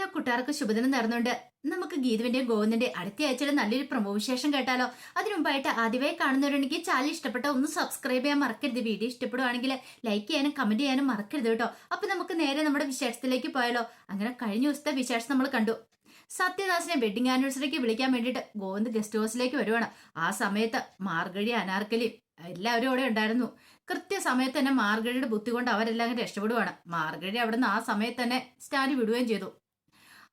എല്ലാ കൂട്ടുകാർക്കും ശുഭദിനം നേർന്നുകൊണ്ട് നമുക്ക് ഗീതുവിന്റെയും ഗോവിന്ദന്റെ അടുത്ത ആഴ്ചയുടെ നല്ലൊരു പ്രമോ വിശേഷം കേട്ടാലോ. അതിനു മുമ്പായിട്ട് ആദ്യമായി കാണുന്നവരുണ്ടെങ്കിൽ ചാനൽ ഇഷ്ടപ്പെട്ട ഒന്ന് സബ്സ്ക്രൈബ് ചെയ്യാൻ മറക്കരുത്. വീഡിയോ ഇഷ്ടപ്പെടുവാണെങ്കിൽ ലൈക്ക് ചെയ്യാനും കമന്റ് ചെയ്യാനും മറക്കരുത് കേട്ടോ. അപ്പൊ നമുക്ക് നേരെ നമ്മുടെ വിശേഷത്തിലേക്ക് പോയാലോ. അങ്ങനെ കഴിഞ്ഞ ദിവസത്തെ വിശേഷം നമ്മൾ കണ്ടു. സത്യദാസിനെ വെഡിങ് ആനിവേഴ്സറിക്ക് വിളിക്കാൻ വേണ്ടിട്ട് ഗോവിന്ദ് ഗസ്റ്റ് ഹൗസിലേക്ക് വരുവാണ്. ആ സമയത്ത് മാർഗഴി അനാർക്കലി എല്ലാവരും അവിടെ ഉണ്ടായിരുന്നു. കൃത്യസമയത്ത് തന്നെ മാർഗഴിയുടെ ബുദ്ധി കൊണ്ട് അവരെല്ലാം രക്ഷപ്പെടുവാണ്. മാർഗഴി അവിടുന്ന് ആ സമയത്ത് തന്നെ സ്റ്റാൻഡ് വിടുകയും ചെയ്തു.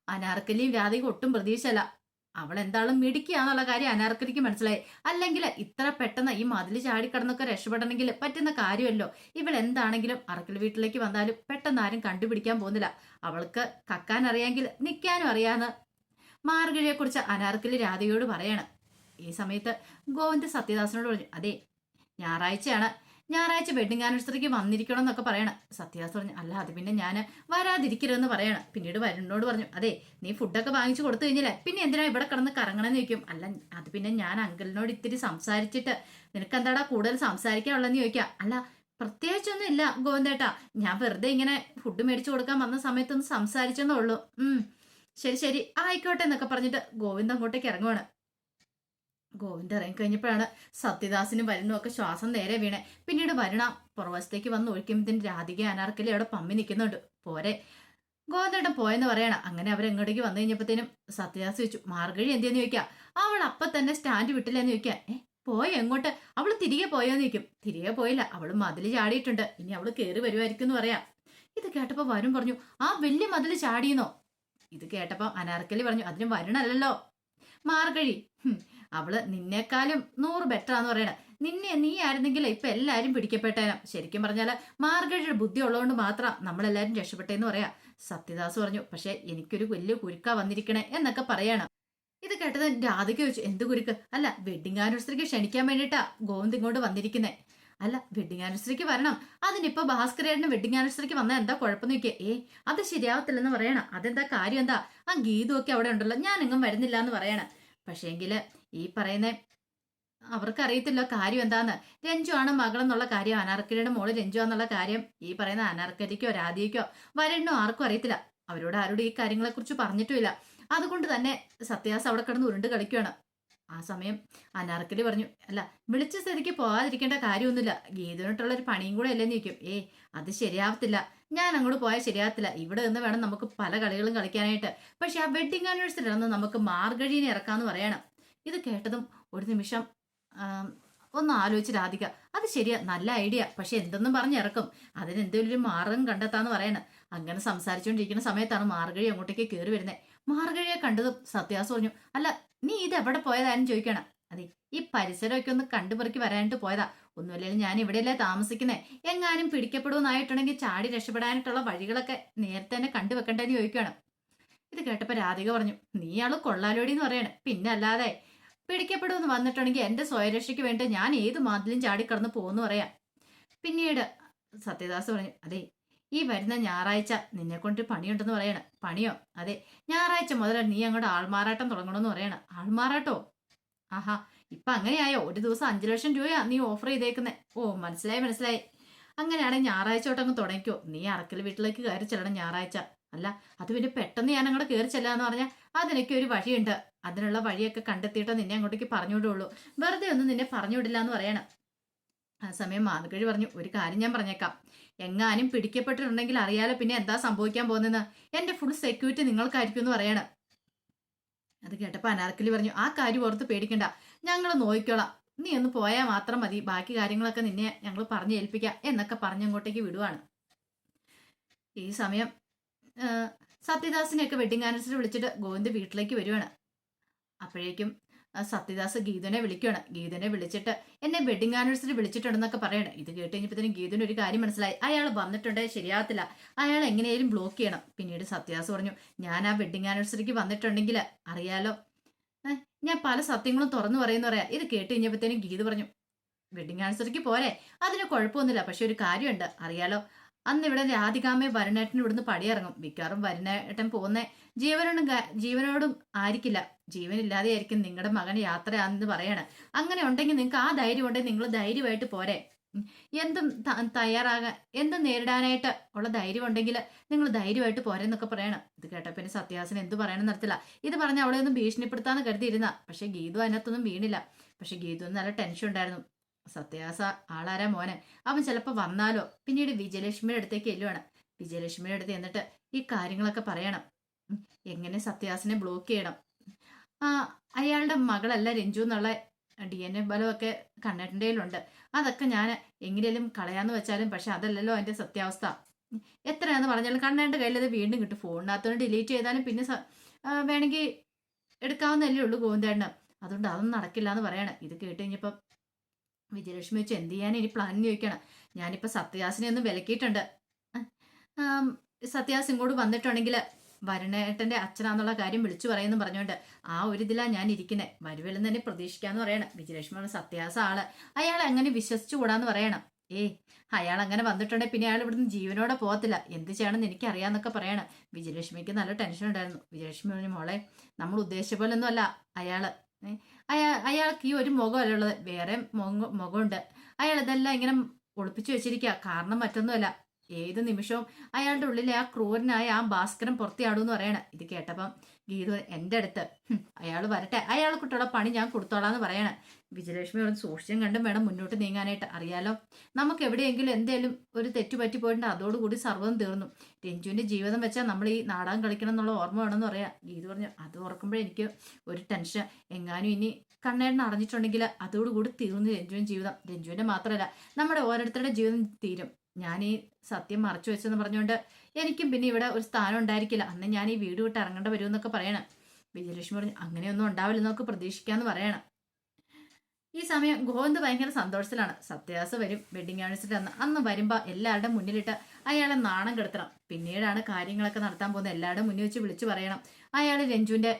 അനാർക്കലിയും രാധയ്ക്ക് ഒട്ടും പ്രതീക്ഷയല്ല. അവൾ എന്താളും മിടിക്കുകയാന്നുള്ള കാര്യം അനാർക്കലിക്ക് മനസ്സിലായി. അല്ലെങ്കിൽ ഇത്ര പെട്ടെന്ന് ഈ മതിൽ ചാടിക്കടന്നൊക്കെ രക്ഷപ്പെടണമെങ്കിൽ പറ്റുന്ന കാര്യമല്ലോ. ഇവൾ എന്താണെങ്കിലും അറക്കൽ വീട്ടിലേക്ക് വന്നാലും പെട്ടെന്ന് ആരും കണ്ടുപിടിക്കാൻ പോകുന്നില്ല. അവൾക്ക് കക്കാൻ അറിയാമെങ്കിൽ നിൽക്കാനും അറിയാന്ന് മാർഗഴിയെക്കുറിച്ച് അനാർക്കലി രാധയോട് പറയാണ്. ഈ സമയത്ത് ഗോവിന്ദ് സത്യദാസനോട് പറഞ്ഞു അതെ ഞായറാഴ്ചയാണ്. ഞായറാഴ്ച വെഡിങ് ആനിവേഴ്സറിക്ക് വന്നിരിക്കണം എന്നൊക്കെ പറയണം. സത്യദാസ് പറഞ്ഞു അല്ല അത് പിന്നെ ഞാൻ വരാതിരിക്കരുതെന്ന് പറയണം. പിന്നീട് വരുന്നോട് പറഞ്ഞു അതെ നീ ഫുഡൊക്കെ വാങ്ങിച്ചു കൊടുത്തു കഴിഞ്ഞില്ലേ പിന്നെ എന്തിനാ ഇവിടെ കിടന്ന് കറങ്ങണമെന്ന് ചോദിക്കും? അല്ല അത് പിന്നെ ഞാൻ അങ്കിളിനോട് ഇത്തിരി സംസാരിച്ചിട്ട് നിനക്ക് എന്താടാ കൂടുതൽ സംസാരിക്കാനുള്ളതെന്ന് ചോദിക്കാം. അല്ല പ്രത്യേകിച്ചൊന്നും ഇല്ല ഗോവിന്ദേട്ടാ ഞാൻ വെറുതെ ഇങ്ങനെ ഫുഡ് മേടിച്ചു കൊടുക്കാൻ വന്ന സമയത്തൊന്ന് സംസാരിച്ചെന്നേ ഉള്ളൂ. ഉം ശരി ശരി ആയിക്കോട്ടെ എന്നൊക്കെ പറഞ്ഞിട്ട് ഗോവിന്ദ് അങ്ങോട്ടേക്ക് ഇറങ്ങുവാണ്. ഗോവിന്ദ് ഇറങ്ങിക്കഴിഞ്ഞപ്പോഴാണ് സത്യദാസിനും വരുന്നു ഒക്കെ ശ്വാസം നേരെ വീണേ. പിന്നീട് വരുണ പുറവശത്തേക്ക് വന്ന് ഒഴിക്കുമ്പോൾ രാധിക അനാർക്കലി അവിടെ പമ്മി നിൽക്കുന്നുണ്ട് പോരെ. ഗോവിന്ദേട്ടൻ പോയെന്ന് പറയണം. അങ്ങനെ അവരെങ്ങോട്ടേക്ക് വന്നു കഴിഞ്ഞപ്പോഴത്തേനും സത്യദാസ് ചോദിച്ചു മാർഗഴി എന്തെന്ന് ചോദിക്കാം? അവൾ അപ്പൊ തന്നെ സ്റ്റാൻഡ് വിട്ടില്ലെന്ന് ചോദിക്കാം. ഏ പോയി എങ്ങോട്ട്? അവൾ തിരികെ പോയോന്ന് ചോദിക്കും. തിരികെ പോയില്ല. അവൾ മതിൽ ചാടിയിട്ടുണ്ട്. ഇനി അവൾ കയറി വരുമായിരിക്കും എന്ന് പറയാം. ഇത് കേട്ടപ്പോൾ വരും പറഞ്ഞു ആ വലിയ മതിൽ ചാടിയെന്നോ? ഇത് കേട്ടപ്പോ അനാർക്കലി പറഞ്ഞു അതിന് വരുണല്ലോ മാർഗഴി. അവൾ നിന്നേക്കാളും നൂറ് ബെറ്റർ ആന്ന് പറയണ. നിന്നെ നീ ആയിരുന്നെങ്കിൽ ഇപ്പൊ എല്ലാരും പിടിക്കപ്പെട്ടേനെ. ശരിക്കും പറഞ്ഞാൽ മാർഗഴിയുടെ ബുദ്ധി ഉള്ളതുകൊണ്ട് മാത്രം നമ്മളെല്ലാരും രക്ഷപ്പെട്ടേന്ന് പറയാ. സത്യദാസ് പറഞ്ഞു പക്ഷെ എനിക്കൊരു വലിയ കുരുക്കാ വന്നിരിക്കണേ എന്നൊക്കെ പറയാണ്. ഇത് കേട്ടത് രാധിക ചോദിച്ചു എന്ത് കുരുക്ക്? അല്ല വെഡിങ് ആനിവേഴ്സറിക്ക് ക്ഷണിക്കാൻ വേണ്ടിയിട്ടാ ഗോവിന്ദ് ഇങ്ങോട്ട് വന്നിരിക്കുന്നേ. അല്ല വെഡിങ് ആനിവേഴ്സറിക്ക് വരണം. അതിനിപ്പോ ഭാസ്കരേട്ടന് വെഡിങ് ആനിവേഴ്സറിക്ക് വന്നാൽ എന്താ കുഴപ്പം നോക്കിയ? ഏ അത് ശരിയാവത്തില്ലെന്ന് പറയണം. അതെന്താ കാര്യം എന്താ? ആ ഗീതു ഒക്കെ അവിടെ ഉണ്ടല്ലോ. ഞാൻ എങ്ങും വരുന്നില്ല എന്ന് പറയണം. പക്ഷേങ്കിൽ ഈ പറയുന്ന അവർക്ക് അറിയത്തില്ല കാര്യം എന്താന്ന്. രഞ്ജു ആണ് മകളെന്നുള്ള കാര്യം അനാർക്കലിയുടെ മോൾ രഞ്ജു എന്നുള്ള കാര്യം ഈ പറയുന്ന അനാർക്കലിക്കോ രാധികയ്ക്കോ വരണ്ണോ ആർക്കും അറിയത്തില്ല. അവരോട് ആരോടും ഈ കാര്യങ്ങളെ കുറിച്ച് പറഞ്ഞിട്ടുമില്ല. അതുകൊണ്ട് തന്നെ സത്യാസ് അവിടെ കിടന്ന് ഉരുണ്ട് കളിക്കുകയാണ് ആ സമയം അനാർക്കലി പറഞ്ഞു അല്ല വിളിച്ച സ്ഥിതിക്ക് പോകാതിരിക്കേണ്ട കാര്യമൊന്നുമില്ല. ഗീതനോട്ടുള്ള ഒരു പണിയും കൂടെ അല്ലെന്ന് ചോദിക്കും ഏ അത് ശരിയാവത്തില്ല. ഞാൻ അങ്ങോട്ട് പോയാൽ ശരിയാവത്തില്ല. ഇവിടെ നിന്ന് വേണം നമുക്ക് പല കളികളും കളിക്കാനായിട്ട്. പക്ഷെ ആ വെഡിങ് ആനിവേഴ്സറി നമുക്ക് മാർഗഴീനെ ഇറക്കാന്ന് പറയണം. ഇത് കേട്ടതും ഒരു നിമിഷം ഒന്ന് ആലോചിച്ച് രാധിക അത് ശരിയാ നല്ല ഐഡിയ പക്ഷെ എന്തെന്നും പറഞ്ഞിറക്കും അതിന് എന്തെങ്കിലും ഒരു മാർഗം കണ്ടെത്താന്ന് പറയണം. അങ്ങനെ സംസാരിച്ചുകൊണ്ടിരിക്കുന്ന സമയത്താണ് മാർഗഴി അങ്ങോട്ടേക്ക് കയറി വരുന്നത് മാർഗഴിയെ കണ്ടതും സത്യാസ് പറഞ്ഞു അല്ല നീ ഇത് എവിടെ പോയതാനും ചോദിക്കണം. അതെ ഈ പരിസരമൊക്കെ ഒന്ന് കണ്ടുപെറുക്കി വരാനായിട്ട് പോയതാ. ഒന്നുമില്ലെങ്കിൽ ഞാൻ ഇവിടെയല്ലേ താമസിക്കുന്നേ. എങ്ങാനും പിടിക്കപ്പെടുമെന്നായിട്ടുണ്ടെങ്കിൽ ചാടി രക്ഷപ്പെടാനായിട്ടുള്ള വഴികളൊക്കെ നേരത്തെ തന്നെ കണ്ടുവെക്കണ്ടെന്ന് ചോദിക്കുകയാണ് ഇത് കേട്ടപ്പോ രാധിക പറഞ്ഞു നീയാൾ കൊള്ളാലോടി എന്ന് പറയണേ. പിന്നെ അല്ലാതെ പിടിക്കപ്പെടുമെന്ന് വന്നിട്ടുണ്ടെങ്കിൽ എന്റെ സ്വയരക്ഷയ്ക്ക് വേണ്ടി ഞാൻ ഏത് മാതിലും ചാടിക്കടന്ന് പോകുന്നു പറയാം. പിന്നീട് സത്യദാസ് പറഞ്ഞു അതെ ഈ വരുന്ന ഞായറാഴ്ച നിന്നെ കൊണ്ട് പണിയുണ്ടെന്ന് പറയണം. പണിയോ? അതെ ഞായറാഴ്ച മുതൽ നീ അങ്ങോട്ട് ആൾമാറാട്ടം തുടങ്ങണമെന്ന് പറയണം. ആൾമാറാട്ടോ? ആഹാ ഇപ്പൊ അങ്ങനെയായോ? ഒരു ദിവസം അഞ്ചു ലക്ഷം രൂപയാ നീ ഓഫർ ചെയ്തേക്കുന്നേ. ഓ മനസ്സിലായി മനസ്സിലായി. അങ്ങനെയാണെങ്കിൽ ഞായറാഴ്ച അങ്ങ് തുടങ്ങിക്കോ. നീ അറക്കൽ വീട്ടിലേക്ക് കയറി ചെല്ലണം ഞായറാഴ്ച. അല്ല അത് പിന്നെ പെട്ടെന്ന് ഞാൻ അങ്ങോട്ട് കയറി ചെല്ലാന്ന് പറഞ്ഞാൽ അതിനൊക്കെ ഒരു വഴിയുണ്ട്. അതിനുള്ള വഴിയൊക്കെ കണ്ടെത്തിയിട്ടോ നിന്നെ അങ്ങോട്ടേക്ക് പറഞ്ഞുവിടുള്ളൂ. വെറുതെ ഒന്നും നിന്നെ പറഞ്ഞുവിടില്ല എന്ന് പറയണം. ആ സമയം മാതൃകഴി പറഞ്ഞു ഒരു കാര്യം ഞാൻ പറഞ്ഞേക്കാം. എങ്ങാനും പിടിക്കപ്പെട്ടിട്ടുണ്ടെങ്കിൽ അറിയാലോ പിന്നെ എന്താ സംഭവിക്കാൻ പോകുന്നതെന്ന്. എന്റെ ഫുൾ സെക്യൂരിറ്റി നിങ്ങൾക്കായിരിക്കും എന്ന് പറയണം. അത് കേട്ടപ്പോൾ അനാർക്കലി പറഞ്ഞു ആ കാര്യം ഓർത്ത് പേടിക്കണ്ട. ഞങ്ങൾ നോക്കിക്കോളാം നീ ഒന്ന് പോയാൽ മാത്രം മതി. ബാക്കി കാര്യങ്ങളൊക്കെ നിന്നെ ഞങ്ങൾ പറഞ്ഞു ഏൽപ്പിക്കാം എന്നൊക്കെ പറഞ്ഞങ്ങോട്ടേക്ക് വിടുവാണ്. ഈ സമയം സത്യദാസിനെയൊക്കെ വെഡിങ് ആനിവേഴ്സറി വിളിച്ചിട്ട് ഗോവിന്ദ് വീട്ടിലേക്ക് വരുവാണ്. അപ്പോഴേക്കും സത്യദാസ് ഗീതനെ വിളിക്കുകയാണ് ഗീതനെ വിളിച്ചിട്ട് എന്നെ വെഡിങ് ആനിവേഴ്സറി വിളിച്ചിട്ടുണ്ടെന്നൊക്കെ പറയണം. ഇത് കേട്ട് കഴിഞ്ഞപ്പോഴത്തേനും ഗീതന് ഒരു കാര്യം മനസ്സിലായി. അയാൾ വന്നിട്ടുണ്ടേ ശരിയാകത്തില്ല. അയാൾ എങ്ങനെയായാലും ബ്ലോക്ക് ചെയ്യണം. പിന്നീട് സത്യദാസ് പറഞ്ഞു ഞാൻ ആ വെഡിങ് ആനിവേഴ്സറിക്ക് വന്നിട്ടുണ്ടെങ്കിൽ അറിയാലോ. ഞാൻ പല സത്യങ്ങളും തുറന്നു പറയുന്ന പറയാം. ഇത് കേട്ട് കഴിഞ്ഞപ്പോഴത്തേനും ഗീത പറഞ്ഞു വെഡിങ് ആനിവേഴ്സറിക്ക് പോരെ. അതിന് കുഴപ്പമൊന്നുമില്ല. പക്ഷെ ഒരു കാര്യമുണ്ട്. അറിയാലോ അന്ന് ഇവിടെ രാധികാമ്മയെ വരുണേട്ടൻ ഇവിടുന്ന് പടിയിറങ്ങും. മിക്കവാറും വരുണേട്ടൻ പോകുന്ന ജീവനോടും ജീവനോടും ആയിരിക്കില്ല. ജീവനില്ലാതെ ആയിരിക്കും നിങ്ങളുടെ മകൻ യാത്രയാണെന്ന് പറയണ. അങ്ങനെ ഉണ്ടെങ്കിൽ നിങ്ങൾക്ക് ആ ധൈര്യം ഉണ്ടെങ്കിൽ നിങ്ങൾ ധൈര്യമായിട്ട് പോരെ. എന്തും തയ്യാറാകാൻ എന്തും നേരിടാനായിട്ട് ഉള്ള ധൈര്യം ഉണ്ടെങ്കിൽ നിങ്ങൾ ധൈര്യമായിട്ട് പോരെന്നൊക്കെ പറയണം. ഇത് കേട്ട പിന്നെ സത്യാസൻ എന്ത് പറയണം നടത്തില്ല ഇത് പറഞ്ഞ അവളെ ഒന്നും ഭീഷണിപ്പെടുത്താന്ന് കരുതിയിരുന്ന. പക്ഷെ ഗീതു അതിനകത്തൊന്നും വീണില്ല. പക്ഷെ ഗീതു നല്ല ടെൻഷൻ ഉണ്ടായിരുന്നു. സത്യാസ ആളാരാ മോനെ? അവൻ ചിലപ്പോൾ വന്നാലോ? പിന്നീട് വിജയലക്ഷ്മിയുടെ അടുത്തേക്ക് എല്ലുവാണ് വിജയലക്ഷ്മിയുടെ അടുത്ത് എന്നിട്ട് ഈ കാര്യങ്ങളൊക്കെ പറയണം. എങ്ങനെ സത്യാസിനെ ബ്ലോക്ക് ചെയ്യണം? അയാളുടെ മകളല്ല രഞ്ജു എന്നുള്ള ഡി എൻ എ ബലമൊക്കെ കണ്ണേട്ടന്റെ അതൊക്കെ ഞാൻ എങ്ങനെയും കളയാന്ന് വെച്ചാലും പക്ഷെ അതല്ലല്ലോ അതിന്റെ സത്യാവസ്ഥ. എത്രയാന്ന് പറഞ്ഞാലും കണ്ണേന്റെ കയ്യിൽ അത് വീണ്ടും കിട്ടും. ഫോണിനകത്തോണ്ട് ഡിലീറ്റ് ചെയ്താലും പിന്നെ വേണമെങ്കിൽ എടുക്കാവുന്നല്ലേ ഉള്ളൂ ഗോവിന്ദേണ്ണ അതുകൊണ്ട് അതൊന്നും നടക്കില്ല എന്ന് പറയണം. ഇത് കേട്ട് കഴിഞ്ഞപ്പം വിജയലക്ഷ്മി വെച്ച് എന്ത് ചെയ്യാൻ ഇനി പ്ലാൻ ചോദിക്കണം? ഞാനിപ്പോൾ സത്യാസിനെ ഒന്ന് വിലക്കിയിട്ടുണ്ട് സത്യദാസ് ഇങ്ങോട്ട് വന്നിട്ടുണ്ടെങ്കിൽ വരണേട്ടന്റെ അച്ഛനാന്നുള്ള കാര്യം വിളിച്ചു പറയുമെന്ന് പറഞ്ഞുകൊണ്ട് ആ ഒരു ഇതിലാണ് ഞാൻ ഇരിക്കുന്നത് വരുവെല്ലാം തന്നെ പ്രതീക്ഷിക്കാന്ന് പറയണം. വിജയലക്ഷ്മിയാണ് സത്യാസ ആൾ. അയാൾ അങ്ങനെ വിശ്വസിച്ചുകൂടാന്ന് പറയണം? ഏയ് അയാൾ അങ്ങനെ വന്നിട്ടുണ്ടെങ്കിൽ പിന്നെ അയാൾ ഇവിടുന്ന് ജീവനോടെ പോകത്തില്ല. എന്ത് ചെയ്യണമെന്ന് എനിക്കറിയാന്നൊക്കെ പറയണം. വിജയലക്ഷ്മിക്ക് നല്ല ടെൻഷൻ ഉണ്ടായിരുന്നു. വിജയലക്ഷ്മി പറഞ്ഞു മോളെ നമ്മൾ ഉദ്ദേശിച്ച പോലെ ഒന്നും അല്ല അയാൾ അയാ അയാൾക്ക് ഈ ഒരു മുഖമല്ല ഉള്ളത്. വേറെ മുഖം മുഖമുണ്ട്. അയാൾ ഇതെല്ലാം ഇങ്ങനെ ഒളിപ്പിച്ചു വെച്ചിരിക്കുക കാരണം മറ്റൊന്നുമല്ല. ഏത് നിമിഷവും അയാളുടെ ഉള്ളിലെ ആ ക്രൂരനായ ആ ഭാസ്കരൻ പുറത്തിയാടൂന്ന് പറയണ. ഇത് കേട്ടപ്പം ഗീതു എന്റെ അടുത്ത് അയാൾ വരട്ടെ അയാൾ കുട്ടിയുള്ള പണി ഞാൻ കൊടുത്തോളാന്ന് പറയണ. വിജയലക്ഷ്മി ഒരു സൂക്ഷിച്ചും കണ്ടും വേണം മുന്നോട്ട് നീങ്ങാനായിട്ട്. അറിയാലോ നമുക്ക് എവിടെയെങ്കിലും എന്തേലും ഒരു തെറ്റ് പറ്റി പോയിട്ടുണ്ട് അതോടുകൂടി സർവം തീർന്നു. രഞ്ജുവിന്റെ ജീവിതം വെച്ചാൽ നമ്മൾ ഈ നാടകം കളിക്കണം എന്നുള്ള ഓർമ്മ വേണമെന്ന് പറയാം. ഗീതു പറഞ്ഞു അത് ഓർക്കുമ്പോഴേ എനിക്ക് ഒരു ടെൻഷൻ. എങ്ങാനും ഇനി കണ്ണേട്ടൻ അറിഞ്ഞിട്ടുണ്ടെങ്കിൽ അതോടുകൂടി തീർന്നു രഞ്ജുവിൻ ജീവിതം. രഞ്ജുവിന്റെ മാത്രമല്ല നമ്മുടെ ഓരോരുത്തരുടെ ജീവിതം തീരും. ഞാൻ ഈ സത്യം മറച്ചു വെച്ചെന്ന് പറഞ്ഞുകൊണ്ട് എനിക്കും പിന്നെ ഇവിടെ ഒരു സ്ഥാനം ഉണ്ടായിരിക്കില്ല. അന്ന് ഞാൻ ഈ വീട് വിട്ട് ഇറങ്ങേണ്ട വരുമെന്നൊക്കെ പറയണം. വിജയലക്ഷ്മി പറഞ്ഞു അങ്ങനെയൊന്നും ഉണ്ടാവില്ല എന്നൊക്കെ പ്രതീക്ഷിക്കാന്ന് പറയണം. ഈ സമയം ഗോവിന്ദ് ഭയങ്കര സന്തോഷത്തിലാണ്. സത്യാസ വരും വെഡിങ് ആനിവേഴ്സറി അന്ന്. അന്ന് വരുമ്പോൾ എല്ലാവരുടെ മുന്നിലിട്ട് അയാളെ നാണം കെടുത്തണം. പിന്നീടാണ് കാര്യങ്ങളൊക്കെ നടത്താൻ പോകുന്നത്. എല്ലാവരുടെ മുന്നിൽ വെച്ച് വിളിച്ചു പറയണം. അയാൾ രഞ്ജുവിന്റെ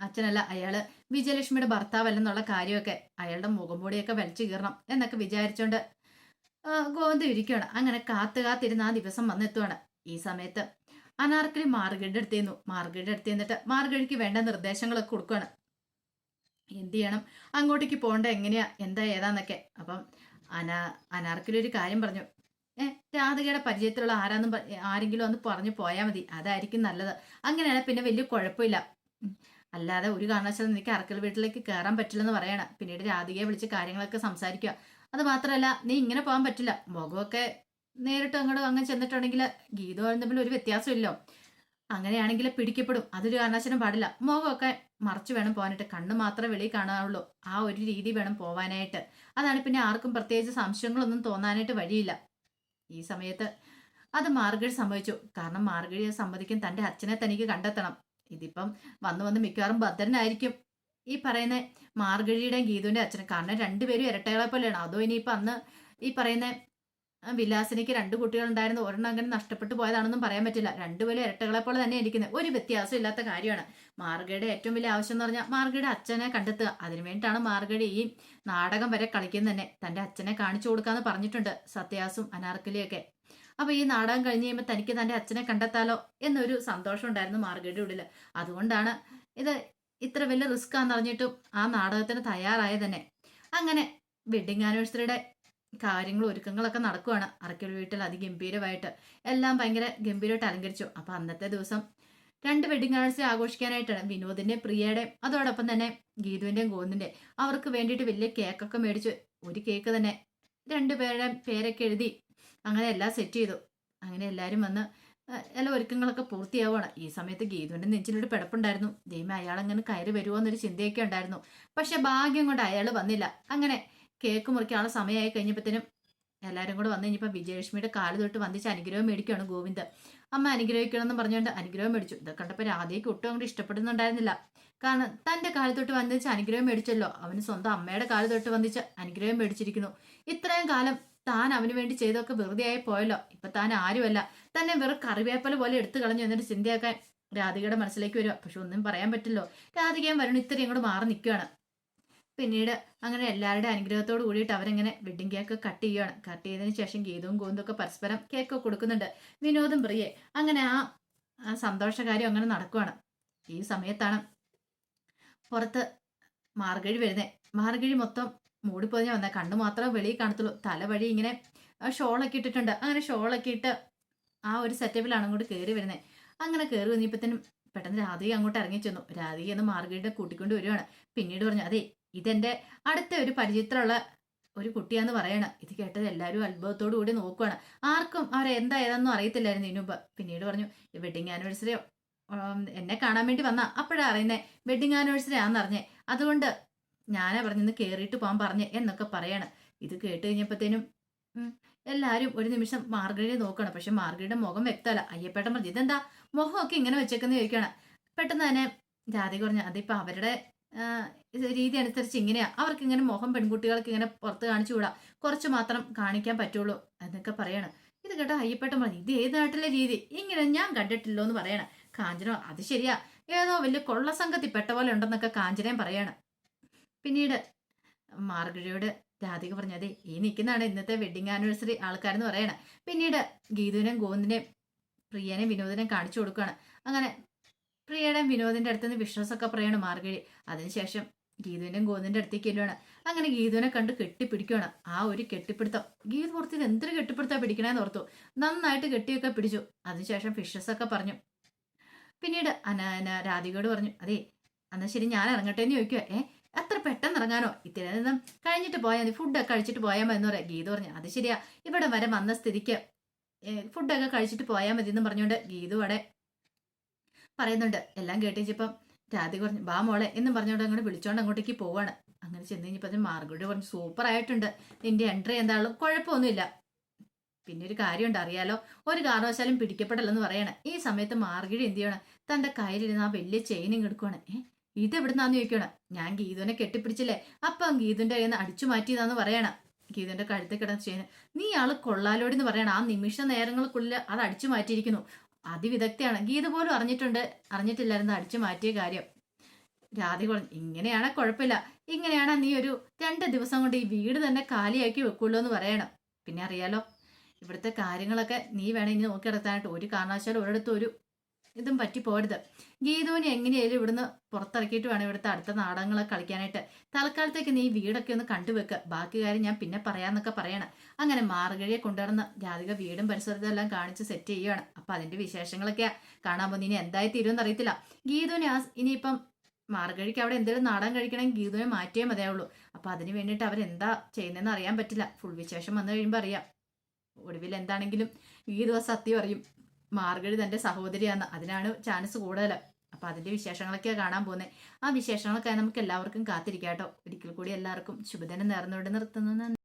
അച്ഛനല്ല അയാൾ വിജയലക്ഷ്മിയുടെ ഭർത്താവല്ലെന്നുള്ള കാര്യമൊക്കെ അയാളുടെ മുഖം പൊടിയൊക്കെ വലിച്ചു കീറണം എന്നൊക്കെ വിചാരിച്ചോണ്ട് ആ, ഗോവിന്ദ് ഇരിക്കുകയാണ് അങ്ങനെ കാത്തു കാത്തിരുന്ന് ആ ദിവസം വന്നെത്തുവാണ് ഈ സമയത്ത്. അനാർക്കലി മാർഗയുടെ അടുത്തേന്നു. മാർഗയുടെ അടുത്ത് നിന്നിട്ട് മാർഗഴിക്ക് വേണ്ട നിർദ്ദേശങ്ങളൊക്കെ കൊടുക്കുകയാണ് എന്ത് ചെയ്യണം? അങ്ങോട്ടേക്ക് പോകേണ്ട എങ്ങനെയാ? എന്താ ഏതാന്നൊക്കെ. അപ്പം അനാ അനാർക്കലി ഒരു കാര്യം പറഞ്ഞു. ഏഹ് രാധികയുടെ പരിചയത്തിലുള്ള ആരാന്നും ആരെങ്കിലും ഒന്ന് പറഞ്ഞു പോയാൽ മതി. അതായിരിക്കും നല്ലത്. അങ്ങനെയാണ് പിന്നെ വലിയ കുഴപ്പമില്ല. അല്ലാതെ ഒരു കാരണവശാലും എനിക്ക് അറക്കൽ വീട്ടിലേക്ക് കയറാൻ പറ്റില്ലെന്ന് പറയണം. പിന്നീട് രാധികയെ വിളിച്ച് കാര്യങ്ങളൊക്കെ സംസാരിക്കുക. അത് മാത്രമല്ല നീ ഇങ്ങനെ പോകാൻ പറ്റില്ല. മുഖമൊക്കെ നേരിട്ട് അങ്ങോട്ട് അങ്ങനെ ചെന്നിട്ടുണ്ടെങ്കിൽ ഗീതവും തമ്മിൽ ഒരു വ്യത്യാസമില്ലോ. അങ്ങനെയാണെങ്കിൽ പിടിക്കപ്പെടും. അതൊരു കാരണവശാലും പാടില്ല. മുഖമൊക്കെ മറച്ചു വേണം പോകാനായിട്ട്. കണ്ണ് മാത്രമേ വെളിയിൽ കാണാനുള്ളൂ. ആ ഒരു രീതി വേണം പോവാനായിട്ട്. അതാണ് പിന്നെ ആർക്കും പ്രത്യേകിച്ച് സംശയങ്ങളൊന്നും തോന്നാനായിട്ട് വഴിയില്ല. ഈ സമയത്ത് അത് മാർഗഴി സംഭവിച്ചു. കാരണം മാർഗഴിയെ സമ്മതിക്കും. തന്റെ അച്ഛനെ തനിക്ക് കണ്ടെത്തണം. ഇതിപ്പം വന്നു വന്ന് മിക്കവാറും ഭദ്രനായിരിക്കും. ഈ പറയുന്ന മാർഗഴിയുടെയും ഗീതുവിന്റെ അച്ഛനും കാരണം രണ്ടുപേരും ഇരട്ടകളെ പോലെയാണ് അതോ ഇനിയിപ്പോൾ അന്ന് ഈ പറയുന്ന വിലാസിനിക്ക് രണ്ട് കുട്ടികളുണ്ടായിരുന്നു. ഒരെണ്ണം അങ്ങനെ നഷ്ടപ്പെട്ടു പോയതാണെന്നും പറയാൻ പറ്റില്ല. രണ്ടുപേരും ഇരട്ടകളെ പോലെ തന്നെ ഇരിക്കുന്നത് ഒരു വ്യത്യാസം ഇല്ലാത്ത കാര്യമാണ്. മാർഗയുടെ ഏറ്റവും വലിയ ആവശ്യം എന്ന് പറഞ്ഞാൽ മാർഗയുടെ അച്ഛനെ കണ്ടെത്തുക. അതിനു വേണ്ടിയിട്ടാണ് മാർഗയുടെ ഈ നാടകം വരെ കളിക്കുന്നത് തന്നെ. തന്റെ അച്ഛനെ കാണിച്ചു കൊടുക്കാന്ന് പറഞ്ഞിട്ടുണ്ട് സത്യാസും അനാർക്കലിയൊക്കെ. അപ്പൊ ഈ നാടകം കഴിഞ്ഞ് കഴിയുമ്പോൾ തനിക്ക് തന്റെ അച്ഛനെ കണ്ടെത്താലോ എന്നൊരു സന്തോഷം ഉണ്ടായിരുന്നു മാർഗയുടെ ഉള്ളിൽ അതുകൊണ്ടാണ് ഇത് ഇത്ര വലിയ റിസ്ക് ആണെന്ന് അറിഞ്ഞിട്ടും ആ നാടകത്തിന് തയ്യാറായ തന്നെ. അങ്ങനെ വെഡിങ് ആനിവേഴ്സറിയുടെ കാര്യങ്ങളും ഒരുക്കങ്ങളൊക്കെ നടക്കുവാണ്. അറക്കൽ വീട്ടിൽ അതിഗംഭീരമായിട്ട്. എല്ലാം ഭയങ്കര ഗംഭീരമായിട്ട് അലങ്കരിച്ചു. അപ്പൊ അന്നത്തെ ദിവസം രണ്ട് വെഡിങ് ആനിവേഴ്സറി ആഘോഷിക്കാനായിട്ടാണ് വിനോദിന്റെ പ്രിയയുടെ അതോടൊപ്പം തന്നെ ഗീതുവിന്റെയും ഗോന്ദിന്റെ അവർക്ക് വേണ്ടിയിട്ട് വലിയ കേക്കൊക്കെ മേടിച്ചു. ഒരു കേക്ക് തന്നെ രണ്ടുപേരുടെ പേരൊക്കെ എഴുതി അങ്ങനെ എല്ലാം സെറ്റ് ചെയ്തു. അങ്ങനെ എല്ലാവരും വന്ന് എല്ലാ ഒരുക്കങ്ങളൊക്കെ പൂർത്തിയാവുകയാണ് ഈ സമയത്ത് ഗീതുവിന്റെ നെഞ്ചിലൊരു പിടപ്പുണ്ടായിരുന്നു. ദൈവം അയാൾ അങ്ങനെ കയറി വരുമോ എന്നൊരു ചിന്തയൊക്കെ ഉണ്ടായിരുന്നു. പക്ഷെ ഭാഗ്യം കൊണ്ട് അയാൾ വന്നില്ല. അങ്ങനെ കേക്ക് മുറിക്കാനുള്ള സമയമായി കഴിഞ്ഞപ്പോഴത്തേനും എല്ലാവരും കൂടെ വന്നു കഴിഞ്ഞപ്പോൾ വിജയലക്ഷ്മിയുടെ കാൽ തൊട്ട് വന്നിച്ച് അനുഗ്രഹം മേടിക്കുകയാണ് ഗോവിന്ദ് അമ്മ അനുഗ്രഹിക്കണമെന്ന് പറഞ്ഞുകൊണ്ട് അനുഗ്രഹം മേടിച്ചു. ഇത് കണ്ടപ്പോൾ രാധയ്ക്ക് ഒട്ടും അങ്ങോട്ട് ഇഷ്ടപ്പെടുന്നുണ്ടായിരുന്നില്ല. കാരണം തന്റെ കാൽ തൊട്ട് വന്നിച്ച് അനുഗ്രഹം മേടിച്ചല്ലോ. അവന് സ്വന്തം അമ്മയുടെ കാൽ തൊട്ട് വന്നിച്ച് അനുഗ്രഹം മേടിച്ചിരിക്കുന്നു. ഇത്രയും കാലം താൻ അവന് വേണ്ടി ചെയ്തൊക്കെ വെറുതെ ആയി പോയല്ലോ. ഇപ്പൊ താൻ ആരുമല്ല. തന്നെ വെറും കറിവേപ്പല പോലെ എടുത്തു കളഞ്ഞു എന്നൊരു ചിന്തയാക്കാൻ രാധികയുടെ മനസ്സിലേക്ക് വരിക പക്ഷെ ഒന്നും പറയാൻ പറ്റില്ലോ രാധികയും വരുണ് ഇത്രയും കൂടെ മാറി നിൽക്കുകയാണ് പിന്നീട് അങ്ങനെ എല്ലാവരുടെ അനുഗ്രഹത്തോട് കൂടിയിട്ട് അവരിങ്ങനെ വെഡിങ് കേക്ക് കട്ട് ചെയ്യുകയാണ് കട്ട് ചെയ്തതിന് ശേഷം ഗീതവും ഗോന്തും ഒക്കെ പരസ്പരം കേക്ക് കൊടുക്കുന്നുണ്ട്. വിനോദം പ്രിയെ അങ്ങനെ ആ സന്തോഷകാര്യം അങ്ങനെ നടക്കുവാണ്. ഈ സമയത്താണ് പുറത്ത് മാർഗഴി വരുന്നത് മാർഗഴി മൊത്തം മൂടിപ്പോയി ഞാൻ വന്ന. കണ്ണു മാത്രം വെളിയിൽ കാണത്തുള്ളൂ. തല വഴി ഇങ്ങനെ ഷോളൊക്കെ ഇട്ടിട്ടുണ്ട്. അങ്ങനെ ഷോളൊക്കെ ഇട്ട് ആ ഒരു സെറ്റപ്പിലാണ് അങ്ങോട്ട് കയറി വരുന്നത് അങ്ങനെ കയറി വന്നപ്പോഴത്തേനും പെട്ടെന്ന് രാധിക അങ്ങോട്ട് ഇറങ്ങി ചെന്നു. രാധിക എന്ന് മാർഗരീനെ കൂട്ടിക്കൊണ്ട് വരുവാണ് പിന്നീട് പറഞ്ഞു അതെ ഇതെന്റെ അടുത്ത ഒരു പരിചയത്തിലുള്ള ഒരു കുട്ടിയാന്ന് പറയണ. ഇത് കേട്ടത് എല്ലാവരും അത്ഭുതത്തോടു കൂടി നോക്കുവാണ്. ആർക്കും അവരെ എന്താ അറിയത്തില്ലായിരുന്നു ഇതിനു മുമ്പ്. പിന്നീട് പറഞ്ഞു വെഡിങ് ആനിവേഴ്സറി എന്നെ കാണാൻ വേണ്ടി വന്ന. അപ്പോഴാണ് അറിയുന്നത് വെഡിങ് ആനിവേഴ്സറി ആണെന്ന് അറിഞ്ഞേ. അതുകൊണ്ട് ഞാനാ പറഞ്ഞിന്ന് കയറിയിട്ട് പോകാൻ പറഞ്ഞ് എന്നൊക്കെ പറയാണ്. ഇത് കേട്ട് കഴിഞ്ഞപ്പോഴത്തേനും എല്ലാവരും ഒരു നിമിഷം മാർഗഴിയെ നോക്കണം. പക്ഷെ മാർഗരയുടെ മുഖം വ്യക്തമല്ല. അയ്യപ്പേട്ടൻ പറഞ്ഞു ഇതെന്താ? മുഖമൊക്കെ ഇങ്ങനെ വെച്ചേക്കെന്ന് ചോദിക്കുകയാണ്. പെട്ടെന്ന് തന്നെ ജാതി പറഞ്ഞു അതിപ്പോ അവരുടെ രീതി അനുസരിച്ച് ഇങ്ങനെയാ. അവർക്ക് ഇങ്ങനെ മുഖം പെൺകുട്ടികൾക്ക് ഇങ്ങനെ പുറത്ത് കാണിച്ചു കൂടാ. കുറച്ച് മാത്രം കാണിക്കാൻ പറ്റുള്ളൂ എന്നൊക്കെ പറയാണ്. ഇത് കേട്ടോ അയ്യപ്പേട്ടൻ പറഞ്ഞു ഇത് ഏത് നാട്ടിലെ രീതി? ഇങ്ങനെ ഞാൻ കണ്ടിട്ടില്ലോ എന്ന് പറയണം. കാഞ്ചനോ അത് ശരിയാ. ഏതോ വലിയ കൊള്ള സംഘത്തിൽ പെട്ട പോലെ ഉണ്ടെന്നൊക്കെ കാഞ്ചനയും പറയാണ്. പിന്നീട് മാർഗഴിയോട് രാധിക പറഞ്ഞു അതെ ഈ നിൽക്കുന്നതാണ് ഇന്നത്തെ വെഡിങ് ആനിവേഴ്സറി ആൾക്കാരെന്ന് പറയണേ. പിന്നീട് ഗീതുവിനെയും ഗോവിന്ദിനെയും പ്രിയനെയും വിനോദിനെയും കാണിച്ചു കൊടുക്കുകയാണ്. അങ്ങനെ പ്രിയയുടെയും വിനോദിന്റെ അടുത്ത് നിന്ന് വിശ്വാസമൊക്കെ പറയാണ് മാർഗഴി. അതിനുശേഷം ഗീതുവിന്റെയും ഗോവിന്ദിന്റെ അടുത്തേക്ക് ചെല്ലുവാണ്. അങ്ങനെ ഗീതുവിനെ കണ്ട് കെട്ടിപ്പിടിക്കുകയാണ് ആ ഒരു കെട്ടിപ്പിടുത്തം. ഗീതു പുറത്ത് എന്തൊരു കെട്ടിപ്പിടുത്താ പിടിക്കണമെന്ന് ഓർത്തു. നന്നായിട്ട് കെട്ടിയൊക്കെ പിടിച്ചു. അതിനുശേഷം ഫിഷസ് ഒക്കെ പറഞ്ഞു. പിന്നീട് അന രാധികയോട് പറഞ്ഞു അതെ എന്നാൽ ശരി ഞാൻ ഇറങ്ങട്ടെ എന്ന് ചോദിക്കുക ഏ അത്ര പെട്ടെന്ന് ഇറങ്ങാനോ ഇത്തിരി നിന്നും കഴിഞ്ഞിട്ട് പോയാൽ മതി. ഫുഡൊക്കെ കഴിച്ചിട്ട് പോയാൽ മതി എന്ന് പറയാം. ഗീത പറഞ്ഞു അത് ശരിയാ. ഇവിടെ വരെ വന്ന സ്ഥിതിക്ക് ഫുഡൊക്കെ കഴിച്ചിട്ട് പോയാൽ മതി എന്ന് പറഞ്ഞുകൊണ്ട് ഗീതു അവിടെ പറയുന്നുണ്ട്. എല്ലാം കേട്ടിച്ചപ്പം രാധി പറഞ്ഞു ബാ മോളെ എന്ന് പറഞ്ഞുകൊണ്ട് അങ്ങോട്ട് വിളിച്ചോണ്ട് അങ്ങോട്ടേക്ക് പോവാണ്. അങ്ങനെ ചെന്ന് കഴിഞ്ഞപ്പോൾ മാർഗോട് പറഞ്ഞു സൂപ്പർ ആയിട്ടുണ്ട്. നിന്റെ എൻട്രി എന്താണല്ലോ കുഴപ്പമൊന്നുമില്ല. പിന്നെ ഒരു കാര്യമുണ്ട് അറിയാലോ. ഒരു കാരണവശാലും പിടിക്കപ്പെടല്ലെന്ന് പറയണേ. ഈ സമയത്ത് മാർഗഴി എന്ത് ചെയ്യണം? തന്റെ കയ്യിലിരുന്ന് ആ വലിയ ചെയിനിങ് എടുക്കുവാണ്. ഏ ഇതെവിടുന്നാന്ന് ചോദിക്കണം? ഞാൻ ഗീതുവിനെ കെട്ടിപ്പിടിച്ചില്ലേ? അപ്പം ഗീതുവിന്റെ കയ്യിൽ നിന്ന് അടിച്ചു മാറ്റിയതാന്ന് പറയണ. ഗീതുവിന്റെ കഴുത്തിൽ കിടന്ന് ചെയ്യുന്നത് നീ ആൾ കൊള്ളാലോടി എന്ന് പറയണ. ആ നിമിഷ നേരങ്ങൾക്കുള്ളിൽ അത് അടിച്ചു മാറ്റിയിരിക്കുന്നു. അതിവിദഗ്ധയാണ്. ഗീത പോലും അറിഞ്ഞിട്ടുണ്ട്. അറിഞ്ഞിട്ടില്ലായിരുന്നു അടിച്ചു മാറ്റിയ കാര്യം. രാധി പറഞ്ഞു ഇങ്ങനെയാണെ കുഴപ്പമില്ല. ഇങ്ങനെയാണ നീ ഒരു രണ്ട് ദിവസം കൊണ്ട് ഈ വീട് തന്നെ കാലിയാക്കി വെക്കുള്ളൂ എന്ന് പറയണം. പിന്നെ അറിയാലോ ഇവിടുത്തെ കാര്യങ്ങളൊക്കെ നീ വേണം ഇനി നോക്കി നടത്താനായിട്ട് ഒരു കാരണവശാലും ഒരിടത്തും ഒരു ഇതും പറ്റി പോരുത്. ഗീതുവിനെ എങ്ങനെയായാലും ഇവിടുന്ന് പുറത്തിറക്കിയിട്ട് വേണം ഇവിടുത്തെ അടുത്ത നാടകങ്ങളൊക്കെ കളിക്കാനായിട്ട്. തൽക്കാലത്തേക്ക് നീ വീടൊക്കെ ഒന്ന് കണ്ടുവെക്ക് ബാക്കി കാര്യം ഞാൻ പിന്നെ പറയാന്നൊക്കെ പറയണം. അങ്ങനെ മാർഗഴിയെ കൊണ്ടുവന്ന് രാധിക വീടും പരിസരത്തും എല്ലാം കാണിച്ച് സെറ്റ് ചെയ്യുകയാണ് അപ്പൊ അതിന്റെ വിശേഷങ്ങളൊക്കെ കാണാൻ പോകുന്ന ഇനി എന്തായി തീരുമെന്ന് അറിയത്തില്ല. ഗീതുവിനെ ആ ഇനിയിപ്പം മാർഗഴിക്ക് അവിടെ എന്തെങ്കിലും നാടകം കഴിക്കണമെങ്കിൽ ഗീതുവിനെ മാറ്റിയേ മതിയാവുള്ളൂ. അപ്പൊ അതിന് വേണ്ടിയിട്ട് അവരെന്താ ചെയ്യുന്നതെന്ന് അറിയാൻ പറ്റില്ല. ഫുൾ വിശേഷം വന്നു കഴിയുമ്പോൾ അറിയാം. ഒടുവിൽ എന്താണെങ്കിലും ഗീതു സത്യം അറിയും. മാർഗഴി തന്റെ സഹോദരിയാണ് അതിനാണ് ചാൻസ് കൂടുതൽ അപ്പൊ അതിന്റെ വിശേഷങ്ങളൊക്കെയാണ് കാണാൻ പോകുന്നത് ആ വിശേഷങ്ങളൊക്കെ നമുക്ക് എല്ലാവർക്കും കാത്തിരിക്കാം കേട്ടോ ഒരിക്കൽ കൂടി എല്ലാവർക്കും ശുഭദിനം നേർന്നുകൊണ്ട് നിർത്തുന്നു.